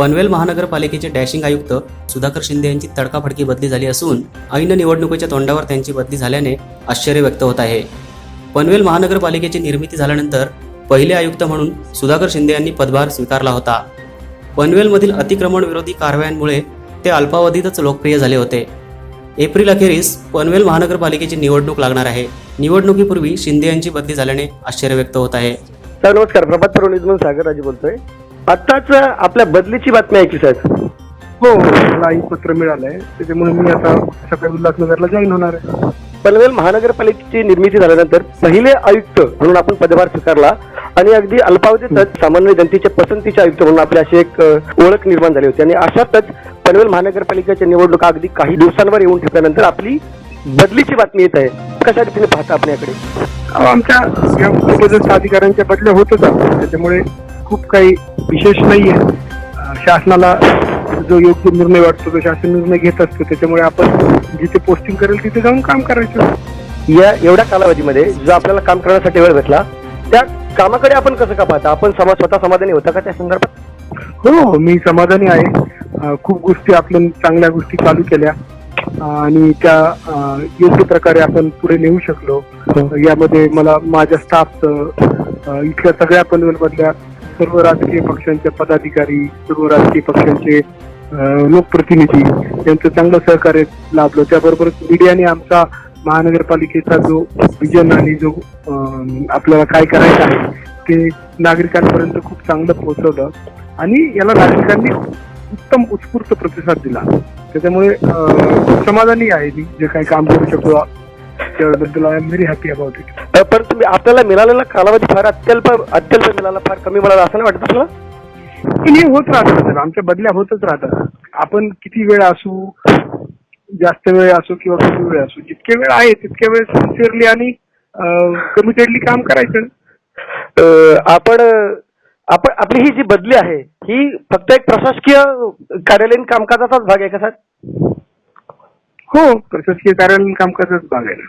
पनवेल महानगरपालिकेचे डॅशिंग आयुक्त सुधाकर शिंदे यांची तडकाफडकी बदली झाली असून ऐन निवडणुकीच्या तोंडावर त्यांची बदली झाल्याने आश्चर्य व्यक्त होत आहे. पनवेल महानगरपालिकेची निर्मिती झाल्यानंतर पहिले आयुक्त म्हणून सुधाकर शिंदे यांनी पदभार स्वीकारला होता. पनवेलमधील अतिक्रमण विरोधी कारवायांमुळे ते अल्पावधीतच लोकप्रिय झाले होते. एप्रिल अखेरीस पनवेल महानगरपालिकेची निवडणूक लागणार आहे. निवडणुकीपूर्वी शिंदे यांची बदली झाल्याने आश्चर्य व्यक्त होत आहे. नमस्कार. प्रभात सागर राजे बोलतोय. आत्ताच आपल्या बदलीची बातमी ऐकली साहेब. हो मला एक पत्र मिळालंय. त्याच्यामुळे मी आता सकाळी उल्हासनगरला जॉईन होणार आहे. पनवेल महानगरपालिकेची निर्मिती झाल्यानंतर पहिले आयुक्त म्हणून आपण पदभार स्वीकारला आणि अगदी अल्पावधीतच सामान्य जनतेच्या पसंतीचे आयुक्त म्हणून आपली अशी एक ओळख निर्माण झाली होती. आणि अशातच पनवेल महानगरपालिकेच्या निवडणुका अगदी काही दिवसांवर येऊन ठेपल्यानंतर आपली बदलीची बातमी येत आहे. कशा रीतीने पाहता आपल्याकडे अहो, आमच्या या अधिकाऱ्यांच्या बदल्या होतच आहेत. त्याच्यामुळे खूप काही विशेष नाहीये. अं, शासनाला जो योग्य निर्णय वाटतो तो शासन निर्णय घेत असतो त्याच्यामुळे आपण जिथे पोस्टिंग करेल तिथे जाऊन काम करायचं. या एवढ्या कालावधीमध्ये जो आपल्याला काम करण्यासाठी वेळ भेटला त्या कामाकडे आपण कसं का पाहता? आपण समाज स्वतः समाधानी होता का त्या संदर्भात? हो मी समाधानी आहे. खूप गोष्टी आपण चांगल्या गोष्टी चालू केल्या. आणि त्या योग्य प्रकारे आपण पुढे नेऊ शकलो. यामध्ये मला माझ्या स्टाफचं इथल्या सगळ्या पनवेलमधल्या सर्व राजकीय पक्षांचे पदाधिकारी सर्व राजकीय पक्षांचे लोकप्रतिनिधी यांचं चांगलं सहकार्य लाभलं. त्याबरोबरच मीडियाने आमचा महानगरपालिकेचा जो विजन आणि जो आपल्याला काय करायचं आहे ते नागरिकांपर्यंत खूप चांगलं पोहोचवलं आणि याला नागरिकांनी उत्तम उत्स्फूर्त प्रतिसाद दिला. त्याच्यामुळे समाधानी आहे मी जे काही काम करू शकतो त्याबद्दल I am very happy about it. परंतु मी- आपल्याला मिळालेला कालावधी फार अत्यल्प अत्यल्प मिळाला फार कमी मिळाला असं नाही वाटत आपल्याला पण हे होत राहतं सर. आमच्या बदल्या होतच राहतात. आपण किती वेळ असू जास्त वेळ असो किंवा कमी वेळ असू जितके वेळ आहे तितके वेळ सिन्सिअरली आणि कमिटेडली काम करायचं. आपण आपण आपली ही जी बदली आहे ही फक्त एक प्रशासकीय कार्यालयीन कामकाजाचाच भाग आहे का सर? हो प्रशासकीय कार्यालयीन कामकाजच भाग आहे